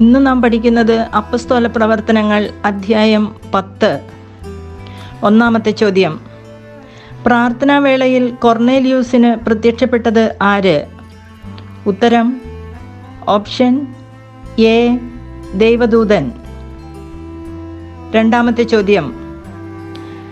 ഇന്ന് നാം പഠിക്കുന്നത് അപ്പസ്തോല പ്രവർത്തനങ്ങൾ അധ്യായം പത്ത്. ഒന്നാമത്തെ ചോദ്യം. പ്രാർത്ഥനാവേളയിൽ കൊർണേലിയൂസിന് പ്രത്യക്ഷപ്പെട്ടത് ആര്? ഉത്തരം ഓപ്ഷൻ എ ദൈവദൂതൻ. രണ്ടാമത്തെ ചോദ്യം.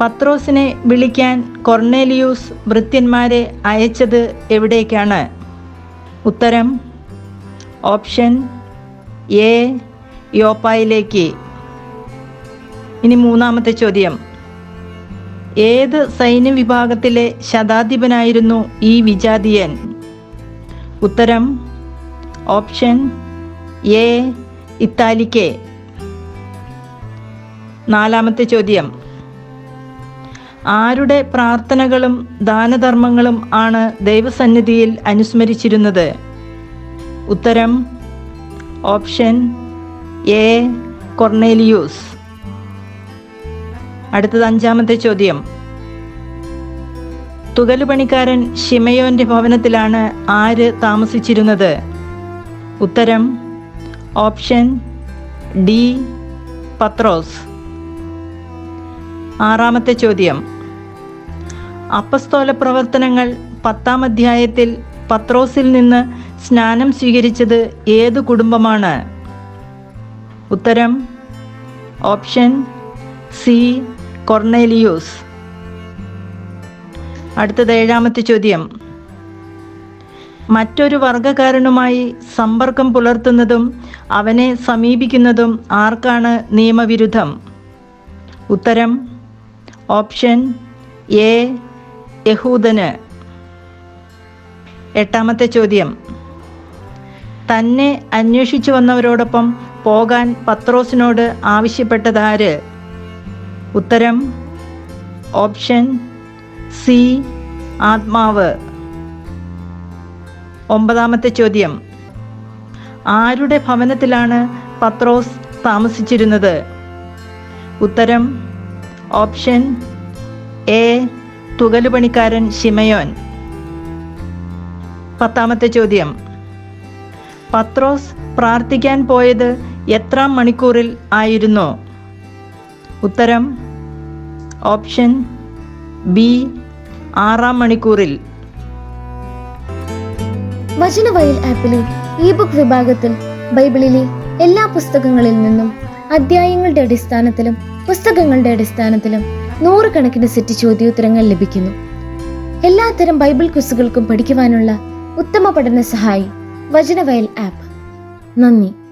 പത്രോസിനെ വിളിക്കാൻ കൊർണേലിയൂസ് വൃത്യന്മാരെ അയച്ചത് എവിടേക്കാണ്? ഉത്തരം ഓപ്ഷൻ എ യോപ്പായിലേക്ക്. ഇനി മൂന്നാമത്തെ ചോദ്യം. ഏത് സൈന്യ വിഭാഗത്തിലെ ശതാധിപനായിരുന്നു ഈ വിജാതിയൻ? ഉത്തരം ഓപ്ഷൻ എ ഇത്താലിക്കെ. നാലാമത്തെ ചോദ്യം. ആരുടെ പ്രാർത്ഥനകളും ദാനധർമ്മങ്ങളും ആണ് ദൈവസന്നിധിയിൽ അനുസ്മരിച്ചിരുന്നത്? ഉത്തരം ഓപ്ഷൻ എ കൊർണേലിയൂസ്. അടുത്തത് അഞ്ചാമത്തെ ചോദ്യം. തുകലുപണിക്കാരൻ ഷിമയോന്റെ ഭവനത്തിലാണ് ആര് താമസിച്ചിരുന്നത്? ഉത്തരം ഓപ്ഷൻ ഡി പത്രോസ്. ആറാമത്തെ ചോദ്യം. അപ്പസ്തോല പ്രവർത്തനങ്ങൾ പത്താം അധ്യായത്തിൽ പത്രോസിൽ നിന്ന് സ്നാനം സ്വീകരിച്ചത് ഏത് കുടുംബമാണ്? ഉത്തരം ഓപ്ഷൻ സി കൊർണേലിയൂസ്. അടുത്തത് ഏഴാമത്തെ ചോദ്യം. മറ്റൊരു വർഗക്കാരനുമായി സമ്പർക്കം പുലർത്തുന്നതും അവനെ സമീപിക്കുന്നതും ആർക്കാണ് നിയമവിരുദ്ധം? ഉത്തരം ഓപ്ഷൻ എ യഹൂദന്. എട്ടാമത്തെ ചോദ്യം. തന്നെ അന്വേഷിച്ചു വന്നവരോടൊപ്പം പോകാൻ പത്രോസിനോട് ആവശ്യപ്പെട്ടതാര്? ഉത്തരം ഓപ്ഷൻ സി ആത്മാവ്. ഒമ്പതാമത്തെ ചോദ്യം. ആരുടെ ഭവനത്തിലാണ് പത്രോസ് താമസിച്ചിരുന്നത്? ഉത്തരം ഓപ്ഷൻ എ തുകലുപണിക്കാരൻ ശിമയോൻ. പത്താമത്തെ ചോദ്യം. പത്രോസ് പ്രാർത്ഥിക്കാൻ പോയത് എത്രാം മണിക്കൂറിൽ ആയിരുന്നു? ഉത്തരം ഓപ്ഷൻ ബി ആറാം മണിക്കൂറിൽ. വചനവയൽ ആപ്പിലെ ഇ ബുക്ക് വിഭാഗത്തിൽ ബൈബിളിലെ എല്ലാ പുസ്തകങ്ങളിൽ നിന്നും അധ്യായങ്ങളുടെ അടിസ്ഥാനത്തിലും പുസ്തകങ്ങളുടെ അടിസ്ഥാനത്തിലും നൂറുകണക്കിന് സെറ്റ് ചോദ്യോത്തരങ്ങൾ ലഭിക്കുന്നു. എല്ലാത്തരം ബൈബിൾ ക്വിസുകൾക്കും പഠിക്കുവാനുള്ള ഉത്തമ പഠന സഹായി വചനവയൽ ആപ്പ്. നന്ദി.